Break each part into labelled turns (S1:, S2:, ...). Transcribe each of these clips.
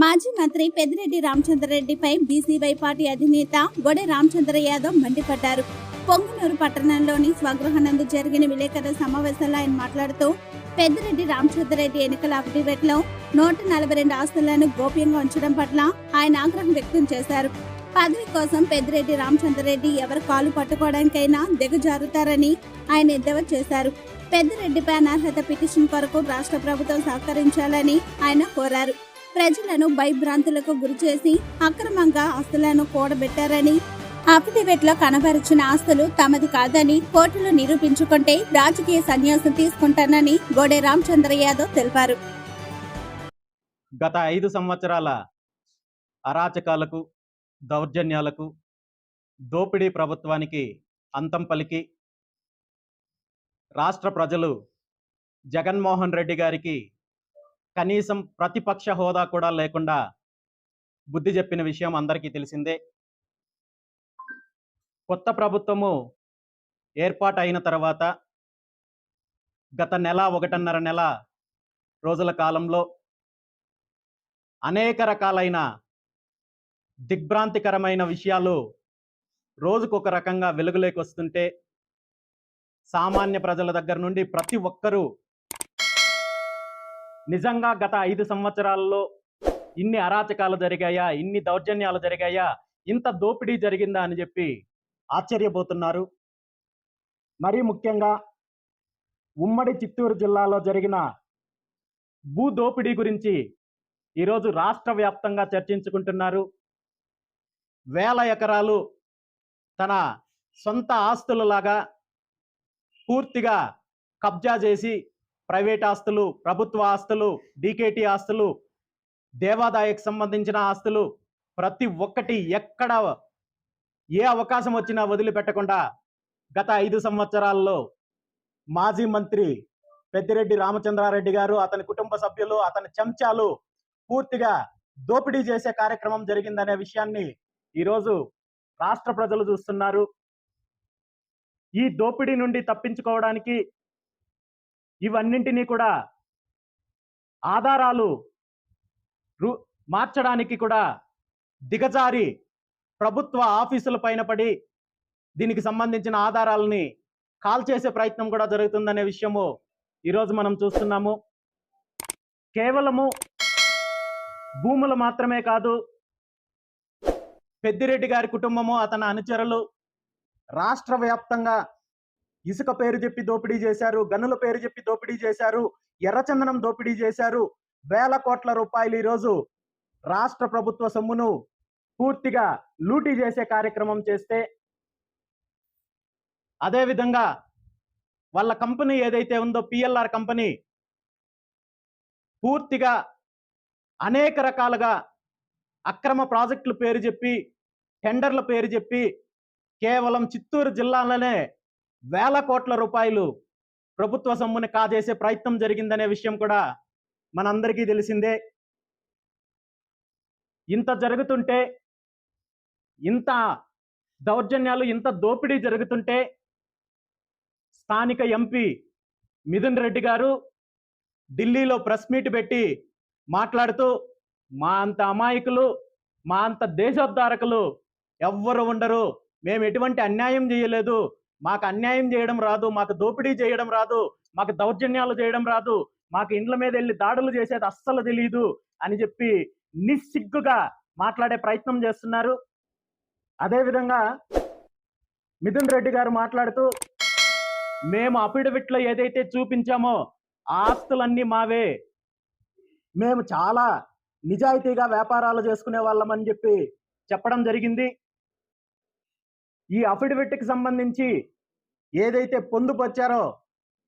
S1: మాజీ మంత్రి Peddireddy రామచంద్రరెడ్డిపై BCY party అధినేత గొడె రామచంద్ర యాదవ్ మండిపడ్డారు. పొంగునూరు పట్టణంలోని స్వగృహనందు జరిగిన విలేకరుల సమావేశంలో ఆయన మాట్లాడుతూ పెద్దిరెడ్డి రామచంద్రరెడ్డి ఎన్నికల అఫిడవిట్లో నూట నలభై రెండు ఆస్తులను గోప్యంగా ఉంచడం పట్ల ఆయన ఆగ్రహం వ్యక్తం చేశారు. పదవి కోసం పెద్దిరెడ్డి రామచంద్రరెడ్డి ఎవరు కాలు పట్టుకోవడానికైనా దిగజారుతారని ఆయన ఎద్దేవా చేశారు. పెద్దిరెడ్డిపై అనర్హత పిటిషన్ కొరకు రాష్ట్ర ప్రభుత్వం సహకరించాలని ఆయన కోరారు. ప్రజలను భయభ్రాంతులకు గురిచేసి అక్రమంగా ఆస్తులను కూడబెట్టారని అఫిడవిట్లో కనబరిచిన ఆస్తులు తమది కాదని కోర్టులో నిరూపించుకుంటే రాజకీయ సన్యాసం తీసుకుంటానని గోడె రామచంద్ర యాదవ్ తెలిపారు.
S2: గత ఐదు సంవత్సరాల అరాచకాలకు దౌర్జన్యాలకు దోపిడీ ప్రభుత్వానికి అంతం పలికి రాష్ట్ర ప్రజలు జగన్మోహన్ రెడ్డి గారికి కనీసం ప్రతిపక్ష హోదా కూడా లేకుండా బుద్ధి చెప్పిన విషయం అందరికీ తెలిసిందే. కొత్త ప్రభుత్వము ఏర్పాటు అయిన తర్వాత గత నెల ఒకటిన్నర నెల రోజుల కాలంలో అనేక రకాలైన దిగ్భ్రాంతికరమైన విషయాలు రోజుకొక రకంగా వెలుగులోకి వస్తుంటే సామాన్య ప్రజల దగ్గర నుండి ప్రతి ఒక్కరూ నిజంగా గత ఐదు సంవత్సరాల్లో ఇన్ని అరాచకాలు జరిగాయా? ఇన్ని దౌర్జన్యాలు జరిగాయా? ఇంత దోపిడీ జరిగిందా అని చెప్పి ఆశ్చర్యపోతున్నారు. మరీ ముఖ్యంగా ఉమ్మడి చిత్తూరు జిల్లాలో జరిగిన భూ దోపిడీ గురించి ఈరోజు రాష్ట్ర వ్యాప్తంగా చర్చించుకుంటున్నారు. వేల ఎకరాలు తన సొంత ఆస్తులలాగా పూర్తిగా కబ్జా చేసి ప్రైవేట్ ఆస్తులు ప్రభుత్వ ఆస్తులు డీకేటీ ఆస్తులు దేవాదాయకు సంబంధించిన ఆస్తులు ప్రతి ఒక్కటి ఎక్కడ ఏ అవకాశం వచ్చినా వదిలిపెట్టకుండా గత ఐదు సంవత్సరాల్లో మాజీ మంత్రి పెద్దిరెడ్డి రామచంద్రారెడ్డి గారు అతని కుటుంబ సభ్యులు అతని చెంచాలు పూర్తిగా దోపిడీ చేసే కార్యక్రమం జరిగిందనే విషయాన్ని ఈరోజు రాష్ట్ర ప్రజలు చూస్తున్నారు. ఈ దోపిడీ నుండి తప్పించుకోవడానికి ఇవన్నింటినీ కూడా ఆధారాలు రు- మార్చడానికి కూడా దిగజారి ప్రభుత్వ ఆఫీసుల పైన పడి దీనికి సంబంధించిన ఆధారాలని కాల్ చేసే ప్రయత్నం కూడా జరుగుతుందనే విషయము ఈరోజు మనం చూస్తున్నాము. కేవలము భూములు మాత్రమే కాదు పెద్దిరెడ్డి గారి కుటుంబము అతని అనుచరులు రాష్ట్ర వ్యాప్తంగా ఇసుక పేరు చెప్పి దోపిడీ చేశారు గనుల పేరు చెప్పి దోపిడీ చేశారు ఎర్రచందనం దోపిడీ చేశారు. వేల కోట్ల రూపాయలు ఈరోజు రాష్ట్ర ప్రభుత్వ సొమ్మును పూర్తిగా లూటీ చేసే కార్యక్రమం చేస్తే అదేవిధంగా వాళ్ళ కంపెనీ ఏదైతే ఉందో పిఎల్ఆర్ కంపెనీ పూర్తిగా అనేక రకాలుగా అక్రమ ప్రాజెక్టుల పేరు చెప్పి టెండర్ల పేరు చెప్పి కేవలం చిత్తూరు జిల్లాలోనే వేల కోట్ల రూపాయలు ప్రభుత్వ సొమ్ముని కాజేసే ప్రయత్నం జరిగిందనే విషయం కూడా మనందరికీ తెలిసిందే. ఇంత జరుగుతుంటే ఇంత దౌర్జన్యాలు ఇంత దోపిడీ జరుగుతుంటే స్థానిక ఎంపీ మిథున్ రెడ్డి గారు ఢిల్లీలో ప్రెస్ మీట్ పెట్టి మాట్లాడుతూ మా అంత అమాయకులు మా అంత దేశోద్ధారకులు ఎవ్వరు ఉండరు మేము ఎటువంటి అన్యాయం చేయలేదు మాకు అన్యాయం చేయడం రాదు మాకు దోపిడీ చేయడం రాదు మాకు దౌర్జన్యాలు చేయడం రాదు మాకు ఇండ్ల మీద వెళ్ళి దాడులు చేసేది అస్సలు తెలియదు అని చెప్పి నిస్సిగ్గుగా మాట్లాడే ప్రయత్నం చేస్తున్నారు. అదేవిధంగా మిథున్ రెడ్డి గారు మాట్లాడుతూ మేము అఫిడవిట్లో ఏదైతే చూపించామో ఆ ఆస్తులన్నీ మావే. మేము చాలా నిజాయితీగా వ్యాపారాలు చేసుకునే వాళ్ళమని చెప్పి చెప్పడం జరిగింది. ఈ అఫిడవిట్కి సంబంధించి ఏదైతే పొందుపరిచారో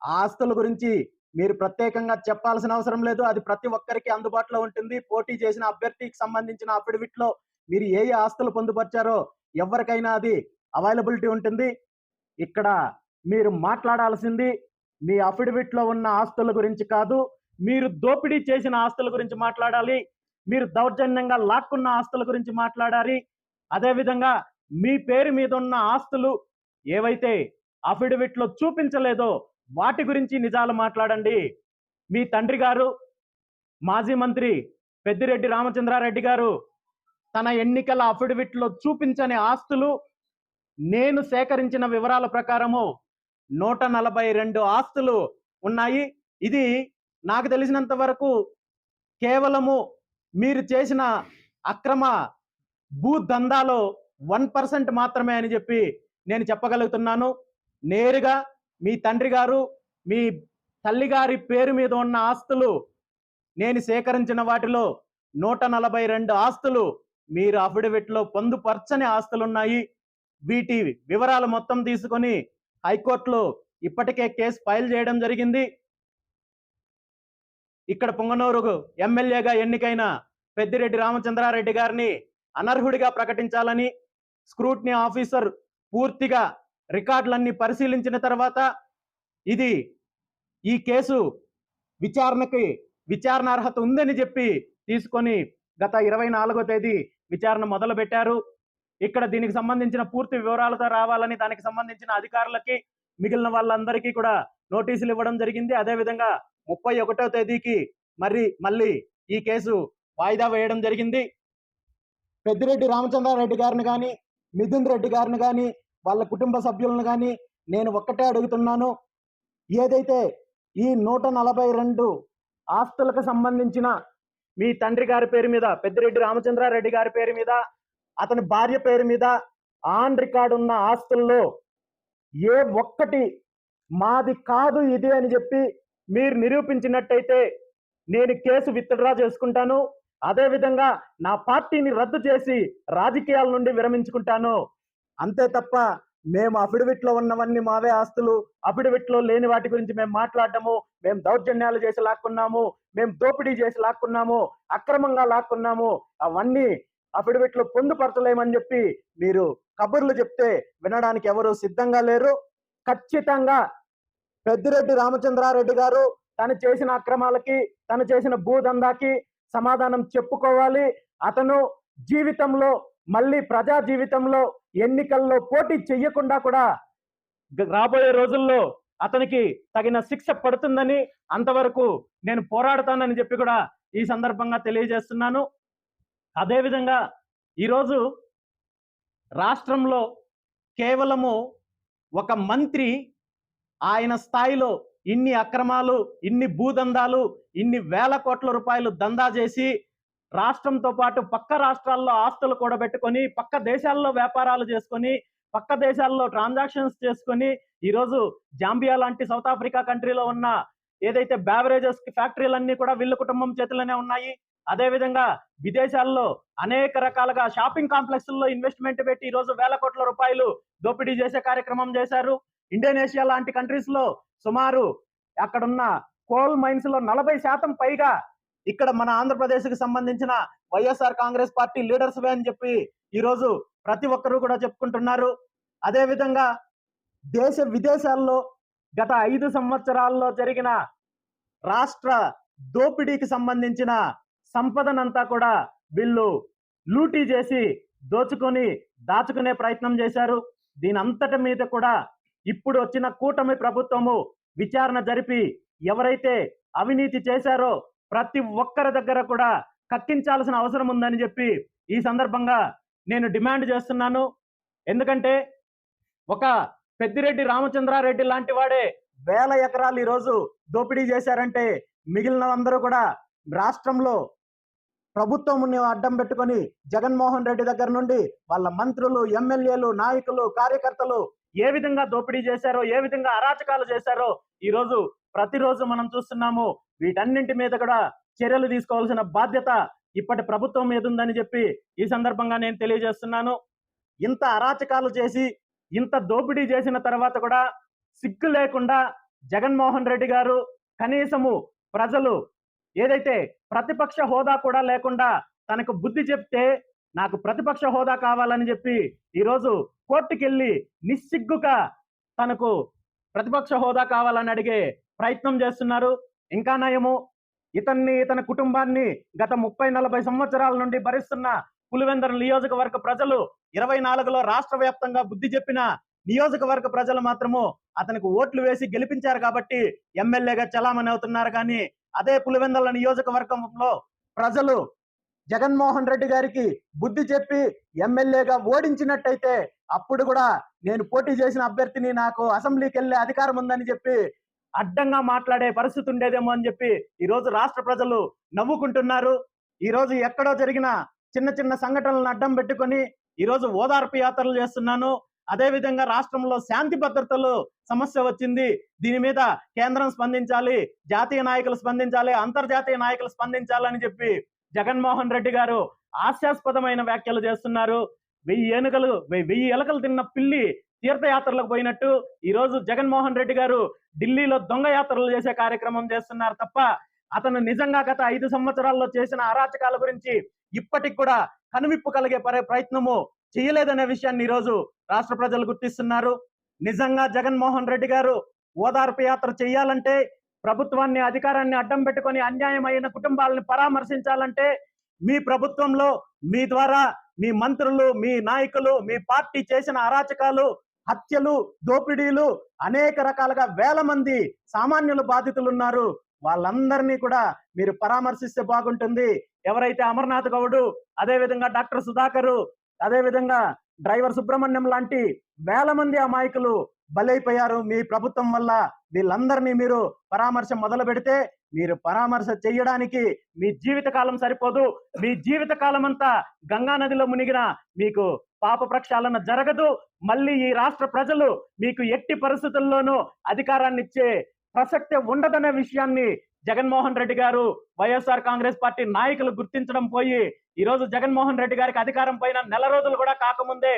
S2: ఆ ఆస్తుల గురించి మీరు ప్రత్యేకంగా చెప్పాల్సిన అవసరం లేదు. అది ప్రతి ఒక్కరికి అందుబాటులో ఉంటుంది. పోటీ చేసిన అభ్యర్థికి సంబంధించిన అఫిడవిట్లో మీరు ఏ ఏ ఆస్తులు పొందుపరిచారో ఎవరికైనా అది అవైలబిలిటీ ఉంటుంది. ఇక్కడ మీరు మాట్లాడాల్సింది మీ అఫిడవిట్లో ఉన్న ఆస్తుల గురించి కాదు. మీరు దోపిడీ చేసిన ఆస్తుల గురించి మాట్లాడాలి. మీరు దౌర్జన్యంగా లాక్కున్న ఆస్తుల గురించి మాట్లాడాలి. అదేవిధంగా మీ పేరు మీద ఉన్న ఆస్తులు ఏవైతే అఫిడవిట్లో చూపించలేదో వాటి గురించి నిజాలు మాట్లాడండి. మీ తండ్రి గారు మాజీ మంత్రి పెద్దిరెడ్డి రామచంద్రారెడ్డి గారు తన ఎన్నికల అఫిడవిట్లో చూపించని ఆస్తులు నేను సేకరించిన వివరాల ప్రకారము నూట నలభై రెండు ఆస్తులు ఉన్నాయి. ఇది నాకు తెలిసినంత వరకు కేవలము మీరు చేసిన అక్రమ భూ దందాలో వన్ పర్సెంట్ మాత్రమే అని చెప్పి నేను చెప్పగలుగుతున్నాను. నేరుగా మీ తండ్రి గారు మీ తల్లిగారి పేరు మీద ఉన్న ఆస్తులు నేను సేకరించిన వాటిలో నూట నలభై రెండు ఆస్తులు మీరు అఫిడవిట్లో పొందుపరచని ఆస్తులు ఉన్నాయి వీటి వివరాలు మొత్తం తీసుకొని హైకోర్టులో ఇప్పటికే కేసు ఫైల్ చేయడం జరిగింది. ఇక్కడ పొంగనూరు ఎమ్మెల్యేగా ఎన్నికైన పెద్దిరెడ్డి రామచంద్రారెడ్డి గారిని అనర్హుడిగా ప్రకటించాలని స్క్రూట్నీ ఆఫీసర్ పూర్తిగా రికార్డులన్నీ పరిశీలించిన తర్వాత ఇది ఈ కేసు విచారణకి విచారణ అర్హత ఉందని చెప్పి తీసుకొని గత ఇరవై నాలుగో తేదీ విచారణ మొదలుపెట్టారు. ఇక్కడ దీనికి సంబంధించిన పూర్తి వివరాలతో రావాలని దానికి సంబంధించిన అధికారులకి మిగిలిన వాళ్ళందరికీ కూడా నోటీసులు ఇవ్వడం జరిగింది. అదేవిధంగా ముప్పై ఒకటో తేదీకి మరి మళ్ళీ ఈ కేసు వాయిదా వేయడం జరిగింది. పెద్దిరెడ్డి రామచంద్రారెడ్డి గారిని కానీ మిథున్ రెడ్డి గారిని కానీ వాళ్ళ కుటుంబ సభ్యులను కానీ నేను ఒక్కటే అడుగుతున్నాను. ఏదైతే ఈ నూట నలభై రెండు ఆస్తులకు సంబంధించిన మీ తండ్రి గారి పేరు మీద పెద్దిరెడ్డి రామచంద్రారెడ్డి గారి పేరు మీద అతని భార్య పేరు మీద ఆన్ రికార్డు ఉన్న ఆస్తుల్లో ఏ ఒక్కటి మాది కాదు ఇది అని చెప్పి మీరు నిరూపించినట్టయితే నేను కేసు విత్డ్రా చేసుకుంటాను. అదేవిధంగా నా పార్టీని రద్దు చేసి రాజకీయాల నుండి విరమించుకుంటాను. అంతే తప్ప మేము అఫిడవిట్లో ఉన్నవన్నీ మావే ఆస్తులు. అఫిడవిట్లో లేని వాటి గురించి మేము మాట్లాడటము మేము దౌర్జన్యాలు చేసి లాక్కున్నాము. మేము దోపిడీ చేసి లాక్కున్నాము. అక్రమంగా లాక్కున్నాము. అవన్నీ అఫిడవిట్లు పొందుపరచలేమని చెప్పి మీరు కబుర్లు చెప్తే వినడానికి ఎవరు సిద్ధంగా లేరు. ఖచ్చితంగా పెద్దిరెడ్డి రామచంద్రారెడ్డి గారు తను చేసిన అక్రమాలకి తను చేసిన భూదందాకి సమాధానం చెప్పుకోవాలి. అతను జీవితంలో మళ్ళీ ప్రజా జీవితంలో ఎన్నికల్లో పోటీ చెయ్యకుండా కూడా రాబోయే రోజుల్లో అతనికి తగిన శిక్ష పడుతుందని అంతవరకు నేను పోరాడతానని చెప్పి కూడా ఈ సందర్భంగా తెలియజేస్తున్నాను. అదేవిధంగా ఈరోజు రాష్ట్రంలో కేవలము ఒక మంత్రి ఆయన స్థాయిలో ఇన్ని అక్రమాలు ఇన్ని భూదందాలు ఇన్ని వేల కోట్ల రూపాయలు దందా చేసి రాష్ట్రంతో పాటు పక్క రాష్ట్రాల్లో ఆస్తులు కూడబెట్టుకొని పక్క దేశాల్లో వ్యాపారాలు చేసుకొని పక్క దేశాల్లో ట్రాన్సాక్షన్స్ చేసుకొని ఈరోజు జాంబియా లాంటి సౌత్ ఆఫ్రికా కంట్రీలో ఉన్న ఏదైతే బ్యావరేజెస్ ఫ్యాక్టరీలన్నీ కూడా వీళ్ళ కుటుంబం చేతిలోనే ఉన్నాయి. అదేవిధంగా విదేశాల్లో అనేక రకాలుగా షాపింగ్ కాంప్లెక్స్ల్లో ఇన్వెస్ట్మెంట్ పెట్టి ఈ రోజు వేల కోట్ల రూపాయలు దోపిడీ చేసే కార్యక్రమం చేశారు. ఇండోనేషియా లాంటి కంట్రీస్లో సుమారు అక్కడున్న కోల్ మైన్స్లో నలభై శాతం పైగా ఇక్కడ మన ఆంధ్రప్రదేశ్కి సంబంధించిన Y S R Congress party leaders వే అని చెప్పి ఈరోజు ప్రతి ఒక్కరూ కూడా చెప్పుకుంటున్నారు. అదేవిధంగా దేశ విదేశాల్లో గత ఐదు సంవత్సరాల్లో జరిగిన రాష్ట్ర దోపిడీకి సంబంధించిన సంపదనంతా కూడా వీళ్ళు లూటీ చేసి దోచుకొని దాచుకునే ప్రయత్నం చేశారు. దీని అంతటి మీద కూడా ఇప్పుడు వచ్చిన కూటమి ప్రభుత్వము విచారణ జరిపి ఎవరైతే అవినీతి చేశారో ప్రతి ఒక్కరి దగ్గర కూడా కక్కించాల్సిన అవసరం ఉందని చెప్పి ఈ సందర్భంగా నేను డిమాండ్ చేస్తున్నాను. ఎందుకంటే ఒక పెద్దిరెడ్డి రామచంద్రారెడ్డి లాంటి వాడే వేల ఎకరాలు ఈరోజు దోపిడీ చేశారంటే మిగిలిన అందరూ కూడా రాష్ట్రంలో ప్రభుత్వం అడ్డం పెట్టుకొని జగన్మోహన్ రెడ్డి దగ్గర నుండి వాళ్ళ మంత్రులు ఎమ్మెల్యేలు నాయకులు కార్యకర్తలు ఏ విధంగా దోపిడీ చేశారో ఏ విధంగా అరాచకాలు చేశారో ఈ రోజు ప్రతిరోజు మనం చూస్తున్నాము. వీటన్నింటి మీద కూడా చర్యలు తీసుకోవాల్సిన బాధ్యత ఇప్పటి ప్రభుత్వం మీద ఉందని చెప్పి ఈ సందర్భంగా నేను తెలియజేస్తున్నాను. ఇంత అరాచకాలు చేసి ఇంత దోపిడీ చేసిన తర్వాత కూడా సిగ్గు లేకుండా జగన్మోహన్ రెడ్డి గారు కనీసము ప్రజలు ఏదైతే ప్రతిపక్ష హోదా కూడా లేకుండా తనకు బుద్ధి చెప్తే నాకు ప్రతిపక్ష హోదా కావాలని చెప్పి ఈరోజు కోర్టుకెళ్ళి నిస్సిగ్గుగా తనకు ప్రతిపక్ష హోదా కావాలని అడిగే ప్రయత్నం చేస్తున్నారు. ఇంకా నయము ఇతన్ని ఇతని కుటుంబాన్ని గత ముప్పై నలభై సంవత్సరాల నుండి భరిస్తున్న పులివెందర నియోజకవర్గ ప్రజలు ఇరవై నాలుగులో రాష్ట్ర వ్యాప్తంగా బుద్ధి చెప్పిన నియోజకవర్గ ప్రజలు మాత్రము అతనికి ఓట్లు వేసి గెలిపించారు కాబట్టి ఎమ్మెల్యేగా చలామణి అవుతున్నారు కానీ అదే పులివెందల నియోజకవర్గంలో ప్రజలు జగన్మోహన్ రెడ్డి గారికి బుద్ధి చెప్పి ఎమ్మెల్యేగా ఓడించినట్టయితే అప్పుడు కూడా నేను పోటీ చేసిన అభ్యర్థిని నాకు అసెంబ్లీకి వెళ్ళే అధికారం ఉందని చెప్పి అడ్డంగా మాట్లాడే పరిస్థితి ఉండేదేమో అని చెప్పి ఈ రోజు రాష్ట్ర ప్రజలు నవ్వుకుంటున్నారు. ఈ రోజు ఎక్కడో జరిగిన చిన్న చిన్న సంఘటనలను అడ్డం పెట్టుకొని ఈ రోజు ఓదార్పు యాత్రలు చేస్తున్నాను. అదే విధంగా రాష్ట్రంలో శాంతి భద్రతలు సమస్య వచ్చింది. దీని మీద కేంద్రం స్పందించాలి జాతీయ నాయకులు స్పందించాలి అంతర్జాతీయ నాయకులు స్పందించాలని చెప్పి జగన్మోహన్ రెడ్డి గారు హాస్యాస్పదమైన వ్యాఖ్యలు చేస్తున్నారు. వెయ్యి ఏనుగలు వెయ్యి వెయ్యి ఎలకలు తిన్న పిల్లి తీర్థయాత్రలకు పోయినట్టు ఈ రోజు జగన్మోహన్ రెడ్డి గారు ఢిల్లీలో దొంగ యాత్రలు చేసే కార్యక్రమం చేస్తున్నారు తప్ప అతను నిజంగా గత ఐదు సంవత్సరాల్లో చేసిన అరాచకాల గురించి ఇప్పటికి కూడా కనువిప్పు కలిగే పరే ప్రయత్నము చేయలేదనే విషయాన్ని ఈ రోజు రాష్ట్ర ప్రజలు గుర్తిస్తున్నారు. నిజంగా జగన్మోహన్ రెడ్డి గారు ఓదార్పు యాత్ర చేయాలంటే ప్రభుత్వాన్ని అధికారాన్ని అడ్డం పెట్టుకొని అన్యాయమైన కుటుంబాలను పరామర్శించాలంటే మీ ప్రభుత్వంలో మీ ద్వారా మీ మంత్రులు మీ నాయకులు మీ పార్టీ చేసిన అరాచకాలు హత్యలు దోపిడీలు అనేక రకాలుగా వేల మంది సామాన్యులు బాధితులు ఉన్నారు వాళ్ళందరినీ కూడా మీరు పరామర్శిస్తే బాగుంటుంది. ఎవరైతే అమర్నాథ్ గౌడు అదేవిధంగా డాక్టర్ సుధాకరు అదేవిధంగా డ్రైవర్ సుబ్రహ్మణ్యం లాంటి వేల మంది అమాయకులు బలైపోయారు. మీ ప్రభుత్వం వల్ల వీళ్ళందరినీ మీరు పరామర్శ మొదలు పెడితే మీరు పరామర్శ చేయడానికి మీ జీవిత కాలం సరిపోదు. మీ జీవితకాలం అంతా గంగా నదిలో మునిగిన మీకు పాప ప్రక్షాళన జరగదు. మళ్ళీ ఈ రాష్ట్ర ప్రజలు మీకు ఎట్టి పరిస్థితుల్లోనూ అధికారాన్ని ఇచ్చే ప్రసక్తి ఉండదనే విషయాన్ని జగన్మోహన్ రెడ్డి గారు వైఎస్ఆర్ కాంగ్రెస్ పార్టీ నాయకులు గుర్తించడం పోయి ఈ రోజు జగన్మోహన్ రెడ్డి గారికి అధికారం పైన నెల రోజులు కూడా కాకముందే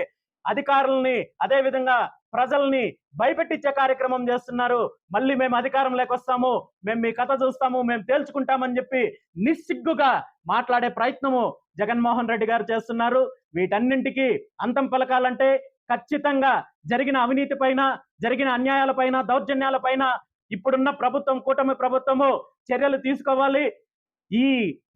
S2: అధికారుల్ని అదే విధంగా ప్రజల్ని భయపెట్టించే కార్యక్రమం చేస్తున్నారు. మళ్ళీ మేము అధికారం లేకొస్తాము మేము మీ కథ చూస్తాము మేము తేల్చుకుంటామని చెప్పి నిస్సిగ్గుగా మాట్లాడే ప్రయత్నము జగన్మోహన్ రెడ్డి గారు చేస్తున్నారు. వీటన్నింటికి అంతం పలకాలంటే ఖచ్చితంగా జరిగిన అవినీతి పైన జరిగిన అన్యాయాల పైన దౌర్జన్యాల పైన ఇప్పుడున్న ప్రభుత్వం కూటమి ప్రభుత్వము చర్యలు తీసుకోవాలి. ఈ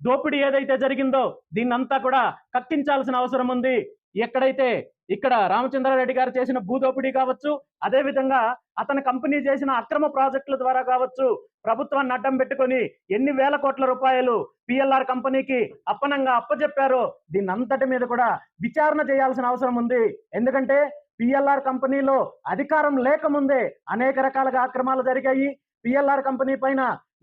S2: దోపిడీ ఏదైతే జరిగిందో దీన్నంతా కూడా కక్కించాల్సిన అవసరం ఉంది. ఎక్కడైతే ఇక్కడ రామచంద్రారెడ్డి గారు చేసిన భూదోపిడీ కావచ్చు అదేవిధంగా అతని కంపెనీ చేసిన అక్రమ ప్రాజెక్టుల ద్వారా కావచ్చు ప్రభుత్వాన్ని అడ్డం పెట్టుకొని ఎన్ని వేల కోట్ల రూపాయలు పిఎల్ఆర్ కంపెనీకి అప్పనంగా అప్పచెప్పారో దీని అంతటి మీద కూడా విచారణ చేయాల్సిన అవసరం ఉంది. ఎందుకంటే పిఎల్ఆర్ కంపెనీలో అధికారం లేకముందే అనేక రకాలుగా అక్రమాలు జరిగాయి. పిఎల్ఆర్ కంపెనీ పైన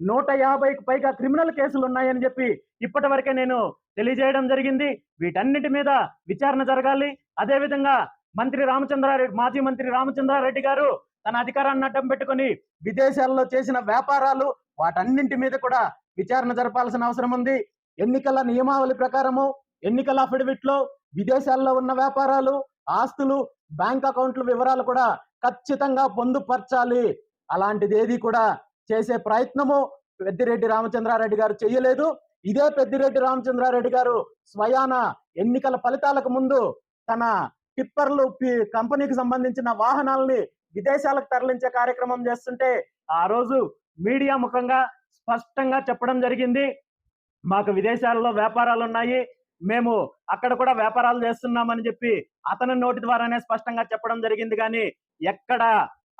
S2: నూట యాభైకి పైగా క్రిమినల్ కేసులు ఉన్నాయని చెప్పి ఇప్పటి వరకే నేను తెలియజేయడం జరిగింది. వీటన్నిటి మీద విచారణ జరగాలి. అదే విధంగా మంత్రి రామచంద్రారెడ్డి మాజీ మంత్రి రామచంద్రారెడ్డి గారు తన అధికారాన్ని అడ్డం పెట్టుకొని విదేశాల్లో చేసిన వ్యాపారాలు వాటన్నింటి మీద కూడా విచారణ జరపాల్సిన అవసరం ఉంది. ఎన్నికల నియమావళి ప్రకారము ఎన్నికల అఫిడవిట్లో విదేశాల్లో ఉన్న వ్యాపారాలు ఆస్తులు బ్యాంక్ అకౌంట్ల వివరాలు కూడా ఖచ్చితంగా పొందుపరచాలి. అలాంటిది ఏది కూడా చేసే ప్రయత్నము పెద్దిరెడ్డి రామచంద్రారెడ్డి గారు చేయలేదు ఇదే పెద్దిరెడ్డి రామచంద్రారెడ్డి గారు స్వయాన ఎన్నికల ఫలితాలకు ముందు తన టిప్పర్లు కంపెనీకి సంబంధించిన వాహనాలని విదేశాలకు తరలించే కార్యక్రమం చేస్తుంటే ఆ రోజు మీడియా ముఖంగా స్పష్టంగా చెప్పడం జరిగింది. మాకు విదేశాల్లో వ్యాపారాలు ఉన్నాయి. మేము అక్కడ కూడా వ్యాపారాలు చేస్తున్నామని చెప్పి అతని నోటి ద్వారానే స్పష్టంగా చెప్పడం జరిగింది. కానీ ఎక్కడ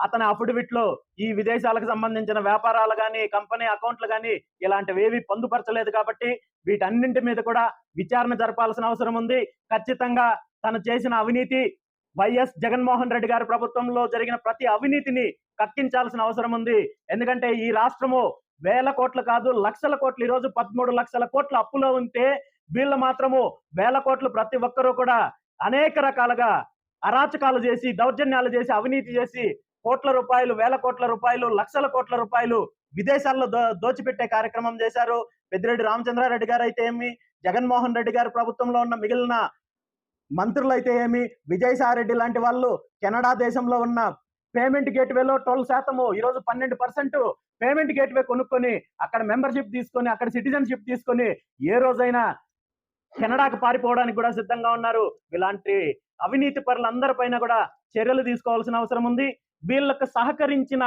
S2: అతని అఫిడవిట్లో ఈ విదేశాలకు సంబంధించిన వ్యాపారాలు కానీ కంపెనీ అకౌంట్లు కానీ ఇలాంటివి ఏవి పొందుపరచలేదు కాబట్టి వీటన్నింటి మీద కూడా విచారణ జరపాల్సిన అవసరం ఉంది. ఖచ్చితంగా తను చేసిన అవినీతి వైఎస్ జగన్మోహన్ రెడ్డి గారి ప్రభుత్వంలో జరిగిన ప్రతి అవినీతిని కక్కించాల్సిన అవసరం ఉంది. ఎందుకంటే ఈ రాష్ట్రము వేల కోట్లు కాదు లక్షల కోట్లు. ఈ రోజు పదమూడు లక్షల కోట్ల అప్పులో ఉంటే వీళ్ళు మాత్రము వేల కోట్లు ప్రతి ఒక్కరూ కూడా అనేక రకాలుగా అరాచకాలు చేసి దౌర్జన్యాలు చేసి అవినీతి చేసి కోట్ల రూపాయలు వేల కోట్ల రూపాయలు లక్షల కోట్ల రూపాయలు విదేశాల్లో దో దోచిపెట్టే కార్యక్రమం చేశారు. పెద్దిరెడ్డి రామచంద్రారెడ్డి గారు అయితే ఏమి జగన్మోహన్ రెడ్డి గారి ప్రభుత్వంలో ఉన్న మిగిలిన మంత్రులు అయితే ఏమి విజయసాయిరెడ్డి లాంటి వాళ్ళు కెనడా దేశంలో ఉన్న పేమెంట్ గేట్వేలో ట్వెల్వ్ శాతము ఈరోజు పన్నెండు పర్సెంట్ పేమెంట్ గేట్వే కొనుక్కొని అక్కడ మెంబర్షిప్ తీసుకొని అక్కడ సిటిజన్షిప్ తీసుకొని ఏ రోజైనా కెనడాకు పారిపోవడానికి కూడా సిద్ధంగా ఉన్నారు. ఇలాంటి అవినీతి పరులందరిపైన కూడా చర్యలు తీసుకోవాల్సిన అవసరం ఉంది. వీళ్ళకు సహకరించిన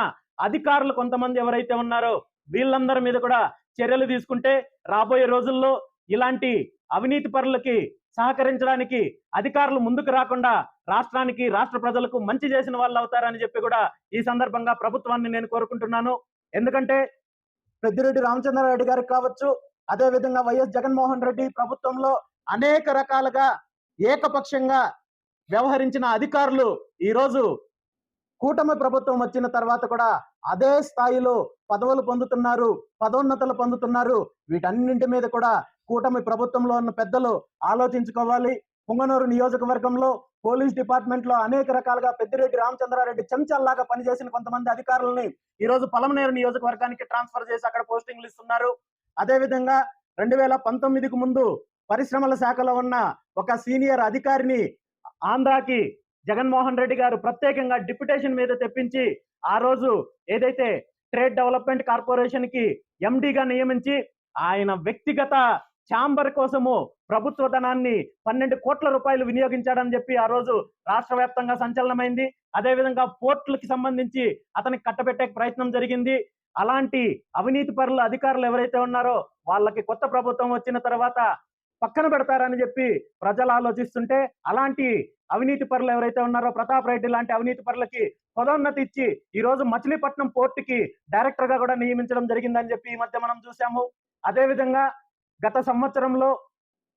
S2: అధికారులు కొంతమంది ఎవరైతే ఉన్నారో వీళ్ళందరి మీద కూడా చర్యలు తీసుకుంటే రాబోయే రోజుల్లో ఇలాంటి అవినీతి పరులకి సహకరించడానికి అధికారులు ముందుకు రాకుండా రాష్ట్రానికి రాష్ట్ర ప్రజలకు మంచి చేసిన వాళ్ళు అవుతారని చెప్పి కూడా ఈ సందర్భంగా ప్రభుత్వాన్ని నేను కోరుకుంటున్నాను. ఎందుకంటే పెద్దిరెడ్డి రామచంద్రారెడ్డి గారికి కావచ్చు అదే విధంగా వైఎస్ జగన్మోహన్ రెడ్డి ప్రభుత్వంలో అనేక రకాలుగా ఏకపక్షంగా వ్యవహరించిన అధికారులు ఈరోజు కూటమి ప్రభుత్వం వచ్చిన తర్వాత కూడా అదే స్థాయిలో పదవులు పొందుతున్నారు పదోన్నతులు పొందుతున్నారు. వీటన్నింటి మీద కూడా కూటమి ప్రభుత్వంలో ఉన్న పెద్దలు ఆలోచించుకోవాలి. పుంగనూరు నియోజకవర్గంలో పోలీస్ డిపార్ట్మెంట్లో అనేక రకాలుగా పెద్దిరెడ్డి రామచంద్రారెడ్డి చెంచల్లాగా పనిచేసిన కొంతమంది అధికారులని ఈ రోజు పలమనేరు నియోజకవర్గానికి ట్రాన్స్ఫర్ చేసి అక్కడ పోస్టింగ్లు ఇస్తున్నారు. అదేవిధంగా రెండు వేల పంతొమ్మిదికి ముందు పరిశ్రమల శాఖలో ఉన్న ఒక సీనియర్ అధికారిని ఆంధ్రాకి జగన్మోహన్ రెడ్డి గారు ప్రత్యేకంగా డిప్యుటేషన్ మీద తెప్పించి ఆ రోజు ఏదైతే ట్రేడ్ డెవలప్మెంట్ కార్పొరేషన్కి ఎండిగా నియమించి ఆయన వ్యక్తిగత ఛాంబర్ కోసము ప్రభుత్వ ధనాన్ని పన్నెండు కోట్ల రూపాయలు వినియోగించాడని చెప్పి ఆ రోజు రాష్ట్ర వ్యాప్తంగా సంచలనమైంది. అదేవిధంగా పోర్టులకి సంబంధించి అతనికి కట్టబెట్టే ప్రయత్నం జరిగింది. అలాంటి అవినీతి పరుల అధికారులు ఎవరైతే ఉన్నారో వాళ్ళకి కొత్త ప్రభుత్వం వచ్చిన తర్వాత పక్కన పెడతారని చెప్పి ప్రజలు ఆలోచిస్తుంటే అలాంటి అవినీతి పరులు ఎవరైతే ఉన్నారో ప్రతాప్ రెడ్డి లాంటి అవినీతి పరులకి పదోన్నతి ఇచ్చి ఈ రోజు మచిలీపట్నం పోర్టుకి డైరెక్టర్గా కూడా నియమించడం జరిగిందని చెప్పి ఈ మధ్య మనం చూసాము అదే విధంగా గత సంవత్సరంలో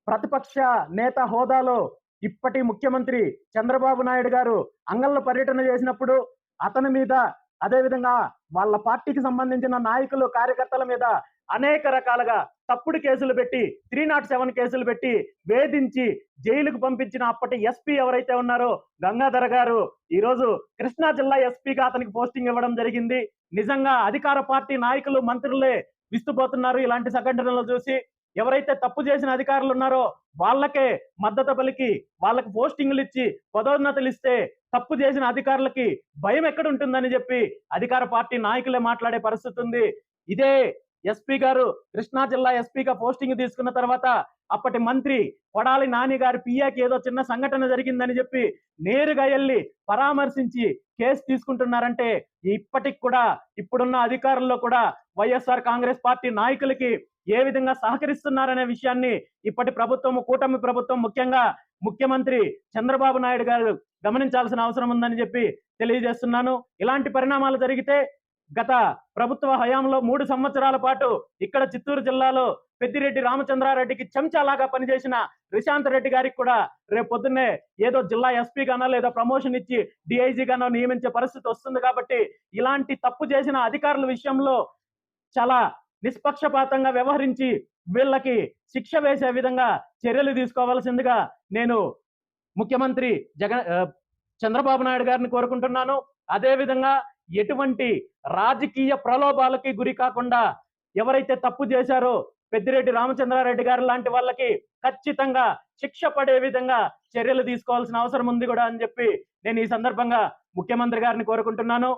S2: ప్రతిపక్ష నేత హోదాలో ఇప్పటి ముఖ్యమంత్రి చంద్రబాబు నాయుడు గారు అంగళ్ళ పర్యటన చేసినప్పుడు అతని మీద అదే విధంగా వాళ్ళ పార్టీకి సంబంధించిన నాయకులు కార్యకర్తల మీద అనేక రకాలుగా తప్పుడు కేసులు పెట్టి త్రీ నాట్ సెవెన్ కేసులు పెట్టి వేధించి జైలుకు పంపించిన అప్పటి ఎస్పీ ఎవరైతే ఉన్నారో గంగాధర గారు ఈరోజు కృష్ణా జిల్లా ఎస్పీగా అతనికి పోస్టింగ్ ఇవ్వడం జరిగింది. నిజంగా అధికార పార్టీ నాయకులు మంత్రులే విస్తుపోతున్నారు ఇలాంటి సంఘటనలు చూసి. ఎవరైతే తప్పు చేసిన అధికారులు ఉన్నారో వాళ్ళకే మద్దతు పలికి వాళ్ళకి పోస్టింగ్లు ఇచ్చి పదోన్నతులు ఇస్తే తప్పు చేసిన అధికారులకి భయం ఎక్కడ ఉంటుందని చెప్పి అధికార పార్టీ నాయకులే మాట్లాడే పరిస్థితి ఉంది. ఇదే ఎస్పీ గారు కృష్ణా జిల్లా ఎస్పీగా పోస్టింగ్ తీసుకున్న తర్వాత అప్పటి మంత్రి కొడాలి నాని గారి పియాకి ఏదో చిన్న సంఘటన జరిగిందని చెప్పి నేరుగా వెళ్ళి పరామర్శించి కేసు తీసుకుంటున్నారంటే ఇప్పటికి కూడా ఇప్పుడున్న అధికారుల్లో కూడా వైఎస్ఆర్ కాంగ్రెస్ పార్టీ నాయకులకి ఏ విధంగా సహకరిస్తున్నారనే విషయాన్ని ఇప్పటి ప్రభుత్వం కూటమి ప్రభుత్వం ముఖ్యంగా ముఖ్యమంత్రి చంద్రబాబు నాయుడు గారు గమనించాల్సిన అవసరం ఉందని చెప్పి తెలియజేస్తున్నాను. ఇలాంటి పరిణామాలు జరిగితే గత ప్రభుత్వ హయాంలో మూడు సంవత్సరాల పాటు ఇక్కడ చిత్తూరు జిల్లాలో పెద్దిరెడ్డి రామచంద్రారెడ్డికి చెంచాలాగా పనిచేసిన రిశాంత్ రెడ్డి గారికి కూడా రేపు పొద్దున్నే ఏదో జిల్లా ఎస్పీ గానో లేదో ప్రమోషన్ ఇచ్చి డిఐజీ గానో నియమించే పరిస్థితి వస్తుంది కాబట్టి ఇలాంటి తప్పు చేసిన అధికారుల విషయంలో చాలా నిష్పక్షపాతంగా వ్యవహరించి వీళ్ళకి శిక్ష వేసే విధంగా చర్యలు తీసుకోవాల్సిందిగా నేను ముఖ్యమంత్రి జగన్ చంద్రబాబు నాయుడు గారిని కోరుకుంటున్నాను. అదే విధంగా ఎటువంటి రాజకీయ ప్రలోభాలకి గురి కాకుండా ఎవరైతే తప్పు చేశారో పెద్దిరెడ్డి రామచంద్రారెడ్డి గారు లాంటి వాళ్ళకి ఖచ్చితంగా శిక్ష పడే విధంగా చర్యలు తీసుకోవాల్సిన అవసరం ఉంది కూడా అని చెప్పి నేను ఈ సందర్భంగా ముఖ్యమంత్రి గారిని కోరుకుంటున్నాను.